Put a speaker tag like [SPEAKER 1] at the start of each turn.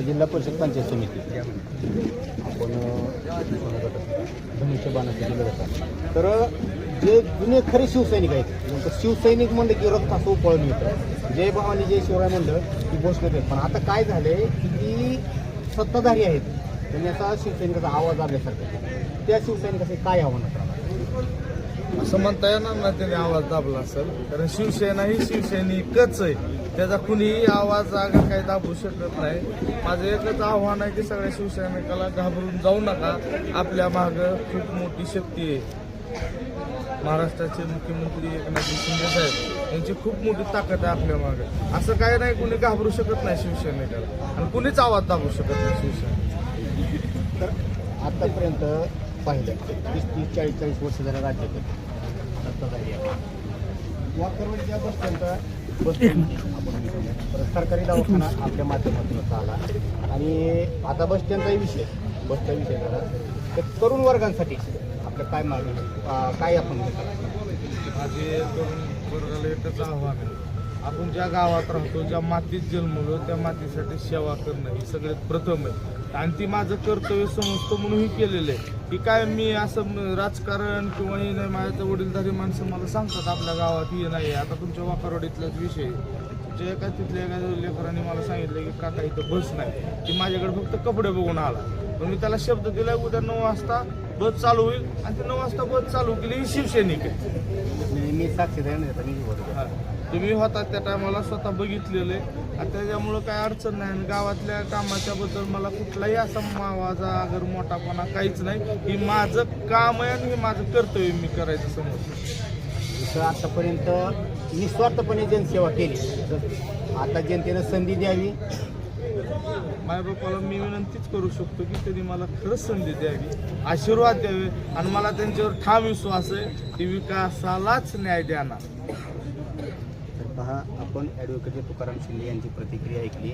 [SPEAKER 1] जिल्हा परिषद पंचायत समिती. आपण धनुष्यबाणाचे दिलं जातात तर जे जुने खरे शिवसैनिक आहेत नंतर शिवसैनिक म्हणलं की रक्त असं उपळून येतं. जय भवानी जय शिवराय म्हणलं की घोषणा देत. पण आता काय झालंय की जी सत्ताधारी आहेत त्यांनी असा शिवसैनिकाचा आवाज आल्यासारखं. त्या शिवसैनिकाचे काय आव्हान राहणार
[SPEAKER 2] असं म्हणता येणार ना त्याने आवाज दाबला असेल. कारण शिवसेना ही शिवसैनिकच आहे. त्याचा कुणीही आवाज अगर काही दाबू शकत नाही. माझं एकच आव्हान आहे की सगळ्या शिवसैनिकाला घाबरून जाऊ नका. आपल्या मागं खूप मोठी शक्ती आहे. महाराष्ट्राचे मुख्यमंत्री एकनाथ शिंदे साहेब यांची खूप मोठी ताकद आहे आपल्या मागे. असं काय नाही कुणी घाबरू शकत नाही शिवसेनेला आणि कुणीच आवाज दाबू शकत नाही शिवसेना
[SPEAKER 1] तर आतापर्यंत पाहिलं. तीस तीस चाळीस चाळीस वर्ष सत्ताधारी आहे. वाकरवडीच्या बस. परत सरकारी दवाखाना आपल्या माध्यमातून आला. आणि आता बस स्टँडचाही विषय बसचा विषय झाला. तर तरुण वर्गांसाठी आपलं काय मागणी काय आपण?
[SPEAKER 2] माझे तरुण वर्गाला एकच आव्हान आहे. आपण ज्या गावात राहतो ज्या मातीत जन्मलो त्या मातीसाठी सेवा करणं ही सगळ्यात प्रथम आहे. आणि ती माझं कर्तव्य समजतो म्हणून ही केलेलं आहे. की काय मी असं राजकारण किंवा हे नाही माझ्या वडीलधारी माणसं मला सांगतात आपल्या गावात हे नाही आता तुमच्या वाकारवाडीतलाच विषय आहे. जे एका तिथल्या एका लेकरांनी मला सांगितलं की काका इथं बस नाही. ती माझ्याकडे फक्त कपडे बघून आला. पण मी त्याला शब्द दिला उद्या नऊ वाजता बस चालू होईल. आणि ते नऊ वाजता बस चालू केली ही शिवसैनिक आहे.
[SPEAKER 1] मी- मी साक्षीदार
[SPEAKER 2] तुम्ही होता त्या टायमाला स्वतः बघितलेलं. आहे आणि त्याच्यामुळं काय अडचण नाही. आणि गावातल्या कामाच्या बद्दल मला कुठलाही असा माझा अगर मोठापणा काहीच नाही. ही माझं काम आहे आणि हे माझं कर्तव्य मी करायचं समजतो
[SPEAKER 1] जसं आतापर्यंत निस्वार्थपणे जनसेवा केली. आता जनतेनं संधी द्यावी.
[SPEAKER 2] मायबापाला मी विनंतीच करू शकतो की त्यांनी मला खरंच संधी द्यावी आशीर्वाद द्यावे. आणि मला त्यांच्यावर ठाम विश्वास आहे की विकासालाच न्याय देणार.
[SPEAKER 1] तर पहा आपण ॲडव्होकेट तुकाराम शिंदे यांची प्रतिक्रिया ऐकली.